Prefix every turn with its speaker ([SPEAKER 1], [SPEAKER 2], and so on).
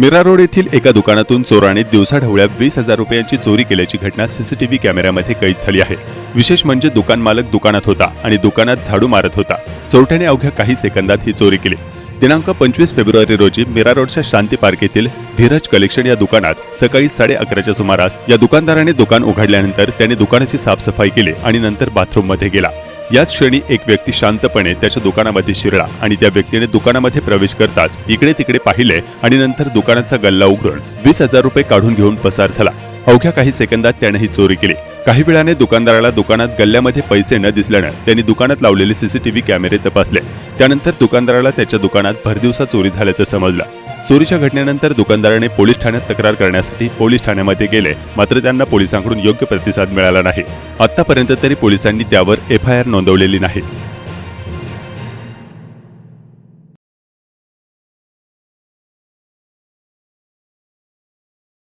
[SPEAKER 1] Mira road येथील एका दुकानातून चोराने दिवसाढवळ्या वीस हजार रुपयांची चोरी केल्याची घटना सीसीटीव्ही कॅमेऱ्यामध्ये कैद झाली आहे. विशेष म्हणजे दुकान मालक दुकानात होता आणि दुकानात झाडू मारत होता. चोरट्याने अवघ्या काही सेकंदात ही चोरी केली. दिनांक पंचवीस फेब्रुवारी रोजी मीरा रोडच्या शांती पार्क येथील धीरज कलेक्शन या दुकानात सकाळी साडे अकराच्या सुमारास या दुकानदाराने दुकान उघडल्यानंतर त्याने दुकानाची साफसफाई केली आणि नंतर बाथरूममध्ये गेला. याच क्षणी एक व्यक्ती शांतपणे त्याच्या दुकानामध्ये शिरला आणि त्या व्यक्तीने दुकानामध्ये प्रवेश करताच इकडे तिकडे पाहिले आणि नंतर दुकानाचा गल्ला उघडून वीस हजार रुपये काढून घेऊन पसार झाला. अवघ्या काही सेकंदात त्याने ही चोरी केली. काही वेळाने दुकानदाराला दुकानात गल्ल्यामध्ये पैसे न दिसल्यानं त्यांनी दुकानात लावलेले सीसीटीव्ही कॅमेरे तपासले. त्यानंतर दुकानदाराला त्याच्या दुकानात भरदिवसा चोरी झाल्याचं समजलं. चोरीच्या घटनेनंतर दुकानदाराने पोलीस ठाण्यात तक्रार करण्यासाठी पोलीस ठाण्यामध्ये गेले. मात्र त्यांना पोलिसांकडून योग्य प्रतिसाद मिळाला नाही. आतापर्यंत तरी पोलिसांनी त्यावर एफ आय आर नोंदवलेली नाही.